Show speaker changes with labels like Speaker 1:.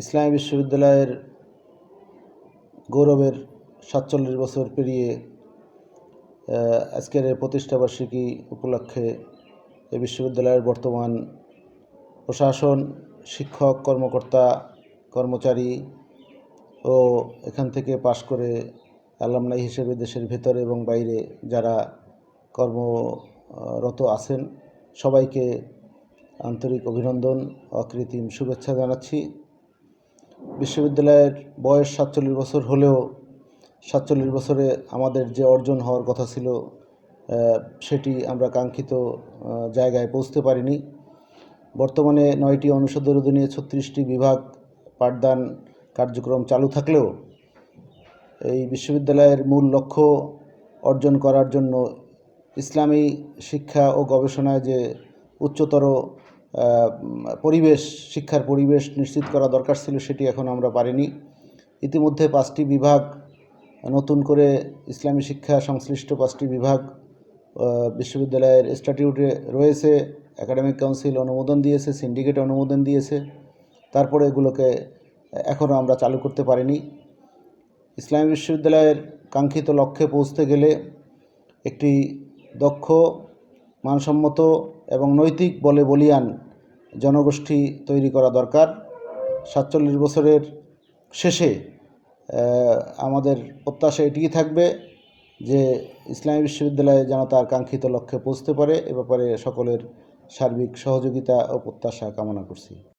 Speaker 1: ইসলামী বিশ্ববিদ্যালয়ের গৌরবের সাতচল্লিশ বছর পেরিয়ে আজকের প্রতিষ্ঠাবার্ষিকী উপলক্ষে এই বিশ্ববিদ্যালয়ের বর্তমান প্রশাসন, শিক্ষক, কর্মকর্তা, কর্মচারী ও এখান থেকে পাশ করে অ্যালামনাই হিসেবে দেশের ভেতরে এবং বাইরে যারা কর্মরত আছেন, সবাইকে আন্তরিক অভিনন্দন, অকৃত্রিম শুভেচ্ছা জানাচ্ছি। বিশ্ববিদ্যালয়ের বয়স সাতচল্লিশ বছর হলেও সাতচল্লিশ বছরে আমাদের যে অর্জন হওয়ার কথা ছিল সেটি আমরা কাঙ্ক্ষিত জায়গায় পৌঁছতে পারিনি। বর্তমানে নয়টি অনুষদের অধীনে ছত্রিশটি বিভাগ পাঠদান কার্যক্রম চালু থাকলেও এই বিশ্ববিদ্যালয়ের মূল লক্ষ্য অর্জন করার জন্য ইসলামী শিক্ষা ও গবেষণায় যে উচ্চতর পরিবেশ, শিক্ষার পরিবেশ নিশ্চিত করা দরকার ছিল, সেটি এখন আমরা পারিনি। ইতিমধ্যে পাঁচটি বিভাগ, নতুন করে ইসলামী শিক্ষা সংশ্লিষ্ট পাঁচটি বিভাগ বিশ্ববিদ্যালয়ের স্ট্যাটিউটে রয়েছে একাডেমিক কাউন্সিল অনুমোদন দিয়েছে সিন্ডিকেট অনুমোদন দিয়েছে, তারপরে এগুলোকে এখনও আমরা চালু করতে পারিনি। ইসলামী বিশ্ববিদ্যালয়ের কাঙ্ক্ষিত লক্ষ্যে পৌঁছতে গেলে একটি দক্ষ মানসম্মত এবং নৈতিক বলে বলিয়ান জনগোষ্ঠী তৈরি করা দরকার। সাতচল্লিশ বছরের শেষে আমাদের প্রত্যাশা এটিই থাকবে যে ইসলামী বিশ্ববিদ্যালয়ে যেন তার কাঙ্ক্ষিত লক্ষ্যে পৌঁছতে পারে। এ ব্যাপারে সকলের সার্বিক সহযোগিতা ও প্রত্যাশা কামনা করছি।